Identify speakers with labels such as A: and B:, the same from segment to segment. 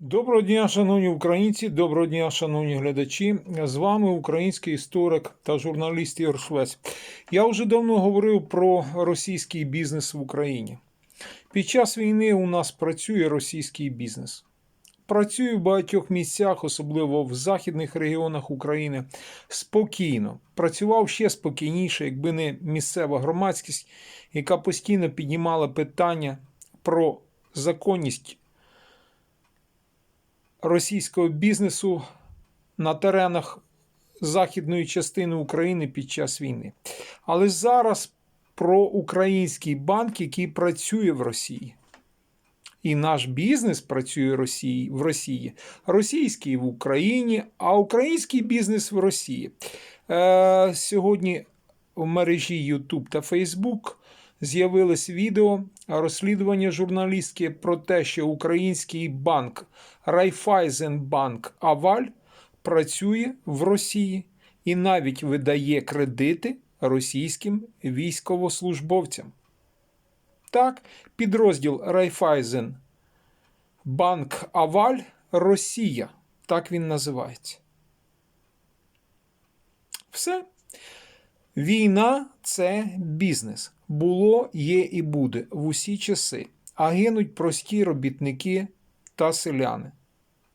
A: Доброго дня, шановні українці, доброго дня, шановні глядачі. З вами український історик та журналіст Ігор Швець. Я вже давно говорив про російський бізнес в Україні. Під час війни у нас працює російський бізнес. Працює в багатьох місцях, особливо в західних регіонах України, спокійно. Працював ще спокійніше, якби не місцева громадськість, яка постійно піднімала питання про законність російського бізнесу на теренах західної частини України під час війни. Але зараз про український банк, який працює в Росії. І наш бізнес працює в Росії, російський в Україні, а український бізнес в Росії. Е, сьогодні в мережі YouTube та Facebook з'явилось відео розслідування журналістки про те, що український банк Райфайзенбанк Аваль працює в Росії і навіть видає кредити російським військовослужбовцям. Так, підрозділ Райфайзен Банк Аваль Росія. Так він називається. Все. Війна це бізнес. Було, є і буде в усі часи. А гинуть прості робітники та селяни.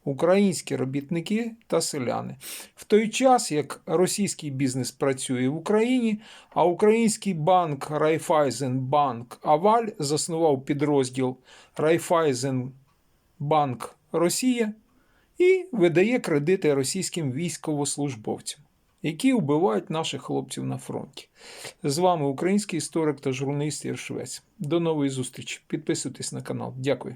A: Українські робітники та селяни. В той час, як російський бізнес працює в Україні, а український банк Райфайзенбанк Аваль заснував підрозділ Райфайзенбанк Росія і видає кредити російським військовослужбовцям, які вбивають наших хлопців на фронті. З вами український історик та журналіст Єршвець. До нової зустрічі. Підписуйтесь на канал. Дякую.